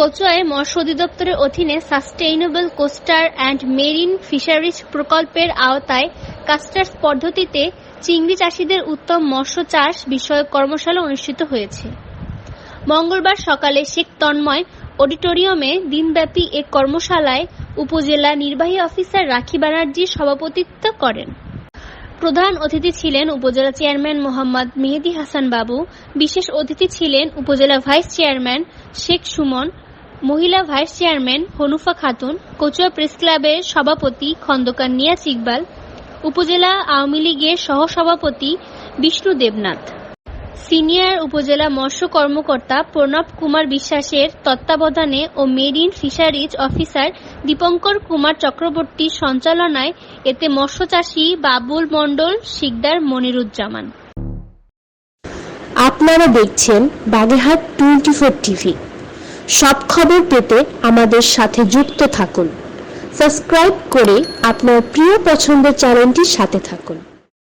বিষয়ে মৎস্য অধিদপ্তরের অধীনে sustainable coastal and marine fisheries প্রকল্পের আওতায় কাস্টার্স পদ্ধতিতে চিংড়ি চাষিদের উত্তম মৎস্য চাষ বিষয়ক কর্মশালা অনুষ্ঠিত হয়েছে। মঙ্গলবার সকালে শেখ তন্ময় অডিটোরিয়ামে দিনব্যাপী এ কর্মশালায় উপজেলা নির্বাহী অফিসার রাখি ব্যানার্জি সভাপতিত্ব করেন। প্রধান অতিথি ছিলেন উপজেলা চেয়ারম্যান মোহাম্মদ মেহেদি হাসান বাবু, বিশেষ অতিথি ছিলেন উপজেলা ভাইস চেয়ারম্যান শেখ সুমন মহিলা vice chairman Hanufa Khatun, Kachua press ক্লাবের সভাপতি খন্দকার নিয়াজ ইকবাল, উপজেলা আওয়ামী লীগের সহসভাপতি বিষ্ণু দেবনাথ। সিনিয়র উপজেলা মৎস্য কর্মকর্তা প্রণব কুমার বিশ্বাসের তত্ত্বাবধানে ও marine fisheries officer Dipankar Kumar চক্রবর্তীর সঞ্চালনায় এতে মৎস্যচাষী বাবুল মণ্ডল, শিকদার মনিরুজ্জামান। আপনারা দেখছেন বাগেরহাট টোয়েন্টি ফোর টিভি। সব খবর পেতে আমাদের সাথে যুক্ত থাকুন। সাবস্ক্রাইব করে আপনার প্রিয় পছন্দের চ্যানেলটির সাথে থাকুন।